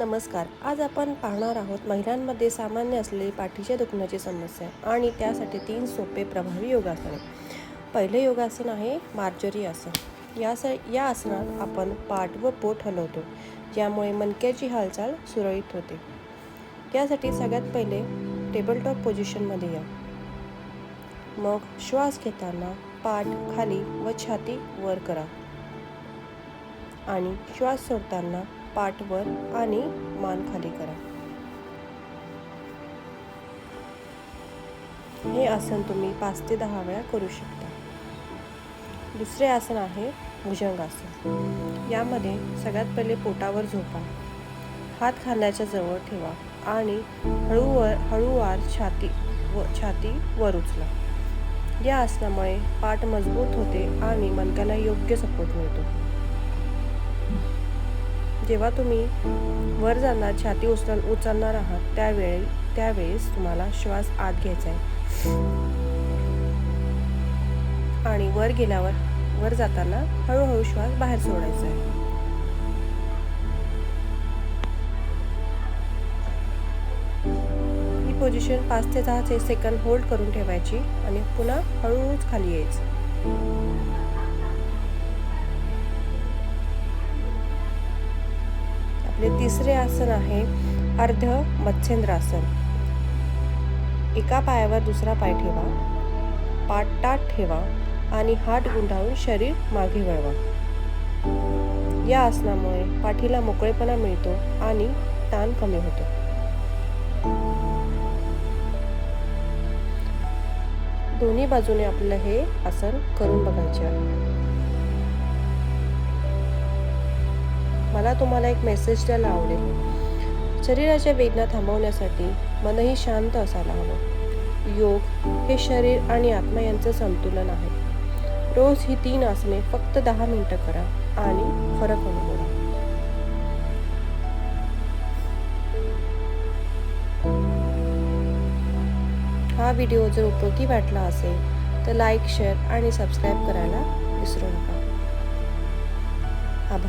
नमस्कार. आज आपण पाहणार आहोत महिलांमध्ये सामान्य असलेली पाठीच्या दुखण्याची समस्या आणि त्यासाठी तीन सोपे प्रभावी योगासने. पहिले योगासन आहे मार्जरी आसन. या स या आसनात आपण पाठ व पोट हलवतो ज्यामुळे मणक्याची हालचाल सुरळीत होते. यासाठी सगळ्यात पहिले टेबल टॉप पोझिशनमध्ये या. मग श्वास घेताना पाठ खाली व छाती वर करा. आणि श्वास सोडताना पाठवर आणि मान खाली करा. हे आसन तुम्ही पाच ते दहा वेळा करू शकता. दुसरे आसन आहे भुजंगासन. यामध्ये सगळ्यात पहिले पोटावर झोपा. हात खांद्याच्या जवळ ठेवा आणि हळूवर हळूवार छाती व छाती वर उचला. या आसनामुळे पाठ मजबूत होते आणि मणक्याला योग्य सपोर्ट मिळतो. जेव्हा तुम्ही वर जाणार छाती उचल उचलणार आहात त्यावेळी त्यावेळेस तुम्हाला श्वास आत घ्यायचा आहे. आणि वर गेल्यावर वर जाताना हळूहळू श्वास बाहेर सोडायचा आहे. ही पोझिशन पाच ते दहा सेकंद होल्ड करून ठेवायची आणि पुन्हा हळूहळूच खाली यायचं. आपले तिसरे आसन आहे अर्ध मत्स्येंद्रासन. एका पायावर दुसरा पाय ठेवा पाठ ताट ठेवा आणि हात गुंडाळून शरीर मागे वळवा. या आसनामुळे पाठीला मोकळेपणा मिळतो आणि ताण कमी होतो. दोन्ही बाजूने आपलं हे आसन करून बघायचे आहे. मला तुम्हाला एक मेसेज द्यायला आवडेल. शरीराच्या वेदना थांबवण्यासाठी मनही शांत असायला हवं. योग हे शरीर आणि आत्मा यांचं संतुलन आहे. रोज ही तीन आसने फक्त दहा मिनिटं करा आणि फरक अनुभवा. हा व्हिडिओ जर उपयोगी वाटला असेल तर लाईक शेअर आणि सबस्क्राईब करायला विसरू नका. आभार.